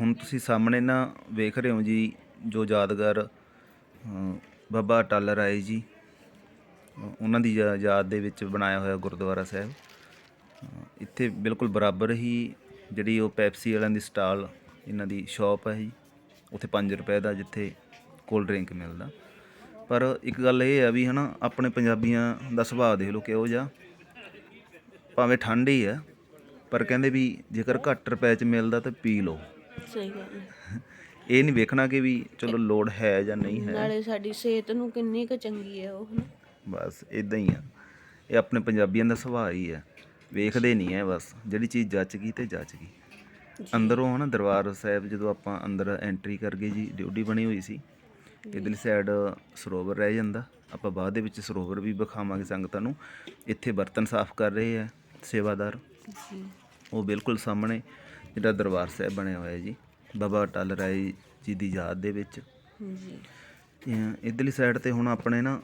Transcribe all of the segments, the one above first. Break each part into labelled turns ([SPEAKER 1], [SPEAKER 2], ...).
[SPEAKER 1] ਹੁਣ ਤੁਸੀਂ ਸਾਹਮਣੇ ਨਾ ਵੇਖ ਰਹੇ ਹੋ ਜੀ ਜੋ ਯਾਦਗਾਰ ਬਾਬਾ ਅਟਲ ਰਾਏ ਜੀ ਉਹਨਾਂ ਦੀ ਯਾ- ਯਾਦ ਦੇ ਵਿੱਚ ਬਣਾਇਆ ਹੋਇਆ ਗੁਰਦੁਆਰਾ ਸਾਹਿਬ। ਇੱਥੇ ਬਿਲਕੁਲ ਬਰਾਬਰ ਹੀ ਜਿਹੜੀ ਉਹ ਪੈਪਸੀ ਵਾਲਿਆਂ ਦੀ ਸਟਾਲ, ਇਹਨਾਂ ਦੀ ਸ਼ਾਪ ਹੈ ਜੀ। ਉੱਥੇ 5 ਰੁਪਏ ਦਾ ਜਿੱਥੇ ਕੋਲਡ ਡਰਿੰਕ ਮਿਲਦਾ। ਪਰ ਇੱਕ ਗੱਲ ਇਹ ਆ ਵੀ ਹਨਾ, ਆਪਣੇ ਪੰਜਾਬੀਆਂ ਦਾ ਸੁਭਾਅ ਦੇਖ ਲਓ ਕਿਹੋ ਜਿਹਾ। ਭਾਵੇਂ ਠੰਡ ਹੀ ਹੈ ਪਰ ਕਹਿੰਦੇ ਵੀ ਜੇਕਰ ਘੱਟ ਰੁਪਏ 'ਚ ਮਿਲਦਾ ਤਾਂ ਪੀ ਲਓ।
[SPEAKER 2] ਸਹੀ ਗੱਲ ਹੈ।
[SPEAKER 1] ਇਹ ਨਹੀਂ ਵੇਖਣਾ ਕਿ ਵੀ ਚਲੋ ਲੋੜ ਹੈ ਜਾਂ ਨਹੀਂ ਹੈ।
[SPEAKER 2] ਨਾਲੇ ਸਾਡੀ ਸਿਹਤ ਨੂੰ ਕਿੰਨੀ ਕੁ ਚੰਗੀ ਹੈ ਉਹ ਹਨਾ?
[SPEAKER 1] ਬਸ ਇਦਾਂ ਹੀ ਆ। ਇਹ ਆਪਣੇ ਪੰਜਾਬੀਆਂ ਦਾ ਸੁਭਾਅ ਹੀ ਹੈ ਵੇਖਦੇ ਨਹੀਂ ਹੈ ਬਸ। ਜਿਹੜੀ ਚੀਜ਼ ਜੱਚ ਗਈ ਤੇ ਜੱਚ ਗਈ। ਅੰਦਰੋਂ ਹਨਾ ਦਰਬਾਰ ਸਾਹਿਬ ਜਦੋਂ ਆਪਾਂ ਅੰਦਰ ਐਂਟਰੀ ਕਰ ਗਏ ਜੀ ਡਿਊਟੀ ਬਣੀ ਹੋਈ ਸੀ ਇਧਰਲੀ ਸਾਈਡ ਸਰੋਵਰ ਰਹਿ ਜਾਂਦਾ। ਆਪਾਂ ਬਾਅਦ ਦੇ ਵਿੱਚ ਸਰੋਵਰ ਵੀ ਵਿਖਾਵਾਂਗੇ ਸੰਗਤਾਂ ਨੂੰ। ਇੱਥੇ ਬਰਤਨ ਸਾਫ਼ ਕਰ ਰਹੇ ਆ ਸੇਵਾਦਾਰ।
[SPEAKER 2] ਜੀ।
[SPEAKER 1] ਉਹ ਬਿਲਕੁਲ ਸਾਹਮਣੇ। ਜਿਹੜਾ ਦਰਬਾਰ ਸਾਹਿਬ ਬਣਿਆ ਹੋਇਆ ਜੀ ਬਾਬਾ ਅਟਲ ਰਾਏ ਜੀ ਦੀ ਯਾਦ ਦੇ ਵਿੱਚ।
[SPEAKER 2] ਜੀ
[SPEAKER 1] ਇੱਧਰਲੀ ਸਾਈਡ ਤੇ ਹੁਣ ਆਪਣੇ ਨਾ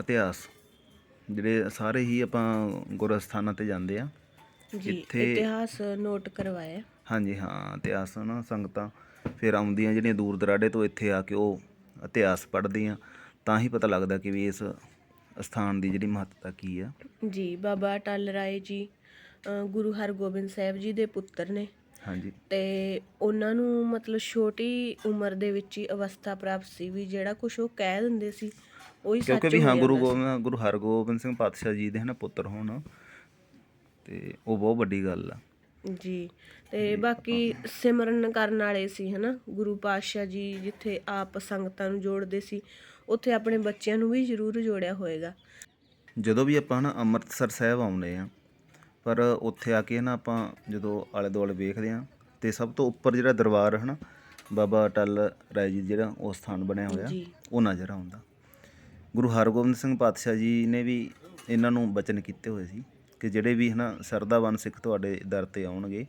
[SPEAKER 1] ਇਤਿਹਾਸ ਜਿਹੜੇ ਸਾਰੇ ਹੀ ਆਪਾਂ ਗੁਰੂ ਸਥਾਨਾਂ ਤੇ ਜਾਂਦੇ ਆ।
[SPEAKER 2] ਜੀ
[SPEAKER 1] ਇੱਥੇ-
[SPEAKER 2] ਇਤਿਹਾਸ ਨੋਟ ਕਰਵਾਇਆ।
[SPEAKER 1] ਹਾਂਜੀ ਹਾਂ ਇਤਿਹਾਸ ਨਾ ਸੰਗਤਾਂ ਫਿਰ ਆਉਂਦੀਆਂ ਜਿਹੜੀਆਂ ਦੂਰ ਦਰਾਡੇ ਤੋਂ ਇੱਥੇ ਆ ਕੇ ਉਹ ਇਤਿਹਾਸ ਪੜ੍ਹਦੀਆਂ ਤਾਂ ਹੀ ਪਤਾ ਲੱਗਦਾ ਕਿ ਵੀ ਇਸ ਸਥਾਨ ਦੀ ਜਿਹੜੀ ਮਹੱਤਤਾ ਕੀ ਆ।
[SPEAKER 2] ਜੀ ਬਾਬਾ ਅਟਲ ਰਾਏ ਜੀ ਗੁਰੂ ਹਰਗੋਬਿੰਦ ਸਾਹਿਬ ਜੀ ਦੇ ਪੁੱਤਰ ਨੇ।
[SPEAKER 1] ਹਾਂਜੀ।
[SPEAKER 2] ਤੇ ਉਹਨਾਂ ਨੂੰ ਮਤਲਬ ਛੋਟੀ ਉਮਰ ਦੇ ਵਿੱਚ ਹੀ ਅਵਸਥਾ ਪ੍ਰਾਪਤ ਸੀ ਵੀ ਜਿਹੜਾ ਕੁਝ ਉਹ ਕਹਿ ਦਿੰਦੇ ਸੀ ਉਹੀ ਸੱਚ
[SPEAKER 1] ਕਿਉਂਕਿ ਵੀ
[SPEAKER 2] ਹੋ
[SPEAKER 1] ਗੁਰੂ ਗੋਬਿੰਦ ਗੁਰੂ ਹਰਗੋਬਿੰਦ ਸਿੰਘ ਪਾਤਸ਼ਾਹ ਜੀ ਦੇ ਹਨਾ ਪੁੱਤਰ ਹੋਣ ਤੇ ਉਹ ਬਹੁਤ ਵੱਡੀ ਗੱਲ ਆ।
[SPEAKER 2] ਜੀ ਤੇ ਬਾਕੀ ਸਿਮਰਨ ਕਰਨ ਵਾਲੇ ਸੀ ਹਨਾ ਗੁਰੂ ਪਾਤਸ਼ਾਹ ਜੀ ਜਿੱਥੇ ਆਪ ਸੰਗਤਾਂ ਨੂੰ ਜੋੜਦੇ ਸੀ ਉੱਥੇ ਆਪਣੇ ਬੱਚਿਆਂ ਨੂੰ ਵੀ ਜ਼ਰੂਰ ਜੋੜਿਆ ਹੋਏਗਾ।
[SPEAKER 1] ਜਦੋਂ ਵੀ ਆਪਾਂ ਨਾ ਅੰਮ੍ਰਿਤਸਰ ਸਾਹਿਬ ਆਉਂਦੇ ਆ ਪਰ ਉੱਥੇ ਆ ਕੇ ਨਾ ਆਪਾਂ ਜਦੋਂ ਆਲੇ ਦੁਆਲੇ ਵੇਖਦੇ ਆ ਤੇ ਸਭ ਤੋਂ ਉੱਪਰ ਜਿਹੜਾ ਦਰਬਾਰ ਹੈ ਨਾ ਬਾਬਾ ਅਟਲ ਰਾਏ ਜੀ ਜਿਹੜਾ ਉਹ ਸਥਾਨ ਬਣਿਆ ਹੋਇਆ। ਉਹ ਨਜ਼ਰ ਆਉਂਦਾ। ਗੁਰੂ ਹਰਗੋਬਿੰਦ ਸਿੰਘ ਪਾਤਸ਼ਾਹ ਜੀ ਨੇ ਵੀ ਇਹਨਾਂ ਨੂੰ ਬਚਨ ਕੀਤੇ ਹੋਏ ਸੀ ਕਿ ਜਿਹੜੇ ਵੀ ਹਨਾ ਸਰਦਾਵਾਨ ਸਿੱਖ ਤੁਹਾਡੇ ਦਰ ਤੇ ਆਉਣਗੇ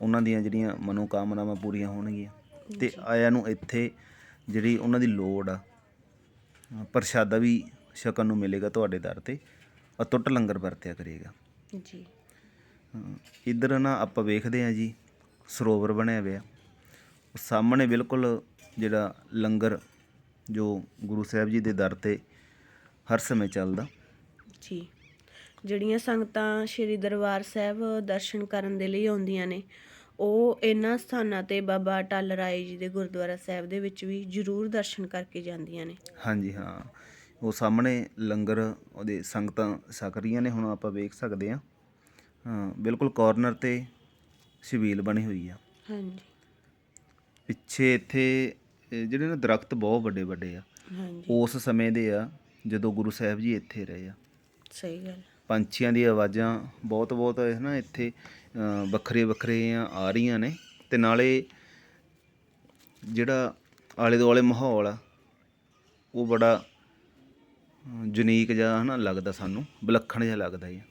[SPEAKER 1] ਉਹਨਾਂ ਦੀਆਂ ਜਿਹੜੀਆਂ ਮਨੋਕਾਮਨਾਵਾਂ ਪੂਰੀਆਂ ਹੋਣਗੀਆਂ। ਤੇ ਆਇਆਂ ਨੂੰ ਇੱਥੇ ਜਿਹੜੀ ਉਹਨਾਂ ਦੀ ਲੋੜ ਆ ਪ੍ਰਸ਼ਾਦਾ ਵੀ ਛਕਣ ਨੂੰ ਮਿਲੇਗਾ ਤੁਹਾਡੇ ਦਰ ਤੇ ਅਟੁੱਟ ਲੰਗਰ ਵਰਤਿਆ ਕਰੇਗਾ।
[SPEAKER 2] ਜੀ।
[SPEAKER 1] ਇੱਧਰ ਨਾ ਆਪਾਂ ਵੇਖਦੇ ਹਾਂ ਜੀ ਸਰੋਵਰ ਬਣਿਆ ਹੋਇਆ ਸਾਹਮਣੇ ਬਿਲਕੁਲ ਜਿਹੜਾ ਲੰਗਰ ਜੋ ਗੁਰੂ ਸਾਹਿਬ ਜੀ ਦੇ ਦਰ ਤੇ ਹਰ ਸਮੇਂ ਚੱਲਦਾ।
[SPEAKER 2] ਜੀ। ਜਿਹੜੀਆਂ ਸੰਗਤਾਂ ਸ਼੍ਰੀ ਦਰਬਾਰ ਸਾਹਿਬ ਦਰਸ਼ਨ ਕਰਨ ਦੇ ਲਈ ਆਉਂਦੀਆਂ ਨੇ ਉਹ ਇਹਨਾਂ ਸਥਾਨਾਂ ਤੇ ਬਾਬਾ ਅਟਲ ਰਾਏ ਜੀ ਦੇ ਗੁਰਦੁਆਰਾ ਸਾਹਿਬ ਦੇ ਵਿੱਚ ਵੀ ਜ਼ਰੂਰ ਦਰਸ਼ਨ ਕਰਕੇ ਜਾਂਦੀਆਂ ਨੇ।
[SPEAKER 1] ਹਾਂਜੀ ਹਾਂ। ਉਹ ਸਾਹਮਣੇ ਲੰਗਰ ਉਹਦੇ ਸੰਗਤਾਂ ਛਕ ਰਹੀਆਂ ਨੇ ਹੁਣ ਆਪਾਂ ਵੇਖ ਸਕਦੇ ਹਾਂ। ਬਿਲਕੁਲ ਕਾਰਨਰ ਤੇ ਛਬੀਲ ਬਣੀ ਹੋਈ ਆ।
[SPEAKER 2] ਹਾਂਜੀ।
[SPEAKER 1] ਪਿੱਛੇ ਇੱਥੇ ਜਿਹੜੇ ਨਾ ਦਰਖਤ ਬਹੁਤ ਵੱਡੇ ਵੱਡੇ ਆ। ਉਸ ਸਮੇਂ ਦੇ ਆ ਜਦੋਂ ਗੁਰੂ ਸਾਹਿਬ ਜੀ ਇੱਥੇ ਰਹੇ ਆ।
[SPEAKER 2] ਸਹੀ ਗੱਲ।
[SPEAKER 1] ਪੰਛੀਆਂ ਦੀਆਂ ਆਵਾਜ਼ਾਂ ਬਹੁਤ ਬਹੁਤ ਹੈ ਨਾ ਇੱਥੇ ਵੱਖਰੇ ਵੱਖਰੇ ਆ ਰਹੀਆਂ ਨੇ। ਤੇ ਨਾਲੇ ਜਿਹੜਾ ਆਲੇ ਦੁਆਲੇ ਮਾਹੌਲ ਆ ਉਹ ਬੜਾ ਯੂਨੀਕ ਜਿਹਾ ਹਨਾ ਲੱਗਦਾ ਸਾਨੂੰ ਵਿਲੱਖਣ ਜਿਹਾ ਲੱਗਦਾ ਹੈ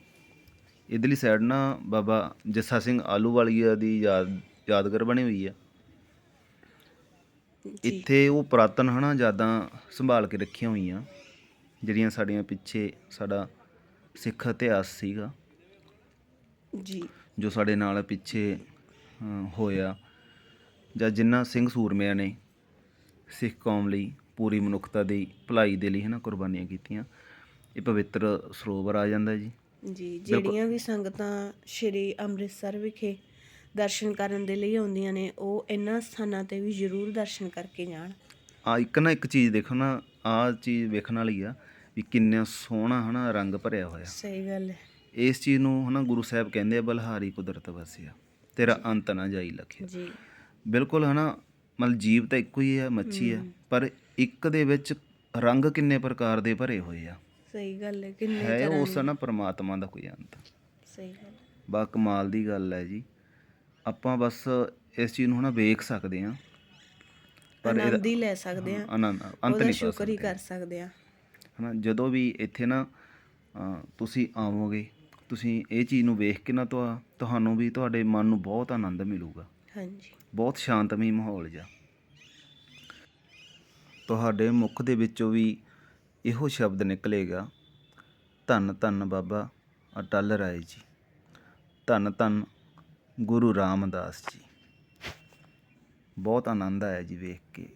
[SPEAKER 1] ਇਧਰਲੀ ਸਾਈਡ ਨਾ ਬਾਬਾ ਜੱਸਾ ਸਿੰਘ ਆਲੂਵਾਲੀਆ ਦੀ ਯਾਦ ਯਾਦਗਾਰ ਬਣੀ ਹੋਈ ਆ। ਇੱਥੇ ਉਹ ਪੁਰਾਤਨ ਹਨਾ ਯਾਦਾਂ ਸੰਭਾਲ ਕੇ ਰੱਖੀਆਂ ਹੋਈਆਂ। ਜਿਹੜੀਆਂ ਸਾਡੀਆਂ ਪਿੱਛੇ ਸਾਡਾ ਸਿੱਖ ਇਤਿਹਾਸ ਸੀਗਾ।
[SPEAKER 2] ਜੀ।
[SPEAKER 1] ਜੋ ਸਾਡੇ ਨਾਲ ਪਿੱਛੇ ਹੋਇਆ। ਜਾਂ ਜਿਨ੍ਹਾਂ ਸਿੰਘ ਸੂਰਮਿਆਂ ਨੇ ਸਿੱਖ ਕੌਮ ਲਈ ਪੂਰੀ ਮਨੁੱਖਤਾ ਦੀ ਭਲਾਈ ਦੇ ਲਈ ਹਨਾ ਕੁਰਬਾਨੀਆਂ ਕੀਤੀਆਂ। ਇਹ ਪਵਿੱਤਰ ਸਰੋਵਰ ਆ ਜਾਂਦਾ ਜੀ।
[SPEAKER 2] ਜੀ ਜਿਹੜੀਆਂ ਵੀ ਸੰਗਤਾਂ ਸ਼੍ਰੀ ਅੰਮ੍ਰਿਤਸਰ ਵਿਖੇ ਦਰਸ਼ਨ ਕਰਨ ਦੇ ਲਈ ਆਉਂਦੀਆਂ ਨੇ ਉਹ ਇਹਨਾਂ ਸਥਾਨਾਂ ਤੇ ਵੀ ਜ਼ਰੂਰ ਦਰਸ਼ਨ ਕਰਕੇ ਜਾਣ।
[SPEAKER 1] ਆ ਇੱਕ ਨਾ ਇੱਕ ਚੀਜ਼ ਦੇਖੋ ਨਾ ਆ ਚੀਜ਼ ਵੇਖਣ ਵਾਲੀ ਆ ਵੀ ਕਿੰਨਾ ਸੋਹਣਾ ਹਨਾ ਰੰਗ ਭਰਿਆ ਹੋਇਆ।
[SPEAKER 2] ਸਹੀ ਗੱਲ ਹੈ।
[SPEAKER 1] ਇਸ ਚੀਜ਼ ਨੂੰ ਹਨਾ ਗੁਰੂ ਸਾਹਿਬ ਕਹਿੰਦੇ ਆ ਬਲਹਾਰੀ ਕੁਦਰਤ ਵਸਿਆ ਤੇਰਾ ਅੰਤ ਨਾ ਜਾਈ ਲਖਿਆ।
[SPEAKER 2] ਜੀ।
[SPEAKER 1] ਬਿਲਕੁਲ ਹਨਾ ਮਤਲਬ ਜੀਵ ਤਾਂ ਇੱਕੋ ਹੀ ਹੈ ਮੱਛੀ ਹੈ। ਪਰ ਇੱਕ ਦੇ ਵਿੱਚ ਰੰਗ ਕਿੰਨੇ ਪ੍ਰਕਾਰ ਦੇ ਭਰੇ ਹੋਏ ਆ?
[SPEAKER 2] ਸਹੀ ਗੱਲ ਹੈ ਕਿੰਨੇ
[SPEAKER 1] ਹੈ
[SPEAKER 2] ਤਰ੍ਹਾਂ
[SPEAKER 1] ਉਸ ਨਾ ਪਰਮਾਤਮਾ ਦਾ ਕੋਈ ਅੰਤ।
[SPEAKER 2] ਸਹੀ ਗੱਲ ਹੈ।
[SPEAKER 1] ਬਾ ਕਮਾਲ ਦੀ ਗੱਲ ਹੈ ਜੀ। ਆਪਾਂ ਬਸ ਇਸ ਚੀਜ਼ ਨੂੰ ਹਨਾ ਵੇਖ ਸਕਦੇ ਆ
[SPEAKER 2] ਆਨੰਦ ਹੀ ਲੈ ਸਕਦੇ ਆ
[SPEAKER 1] ਆਨੰਦ ਅੰਤ
[SPEAKER 2] ਉਹਦਾ
[SPEAKER 1] ਨਹੀਂ ਕਰ
[SPEAKER 2] ਸ਼ੁਕਰ ਹੀ
[SPEAKER 1] ਸਕਦੇ।
[SPEAKER 2] ਕਰ ਸਕਦੇ ਆ
[SPEAKER 1] ਹਨਾ ਜਦੋਂ ਵੀ ਇੱਥੇ ਨਾ ਅ, ਤੁਸੀਂ ਆਵੋਗੇ ਤੁਸੀਂ ਇਹ ਚੀਜ਼ ਨੂੰ ਵੇਖ ਕੇ ਨਾ ਤੁਹਾ- ਤੁਹਾਨੂੰ ਵੀ ਤੁਹਾਡੇ ਮਨ ਨੂੰ ਬਹੁਤ ਆਨੰਦ ਮਿਲੂਗਾ।
[SPEAKER 2] ਹਾਂਜੀ।
[SPEAKER 1] ਬਹੁਤ ਸ਼ਾਂਤਮਈ ਮਾਹੌਲ ਜਾ ਤੁਹਾਡੇ ਮੁਖ ਦੇ ਵਿੱਚੋਂ ਵੀ ਇਹੋ ਸ਼ਬਦ ਨਿਕਲੇਗਾ। ਧੰਨ ਧੰਨ ਬਾਬਾ ਅਟਲ ਰਾਏ ਜੀ। ਧੰਨ ਧੰਨ ਗੁਰੂ ਰਾਮਦਾਸ ਜੀ। ਬਹੁਤ ਆਨੰਦ ਆਇਆ ਜੀ ਵੇਖ ਕੇ।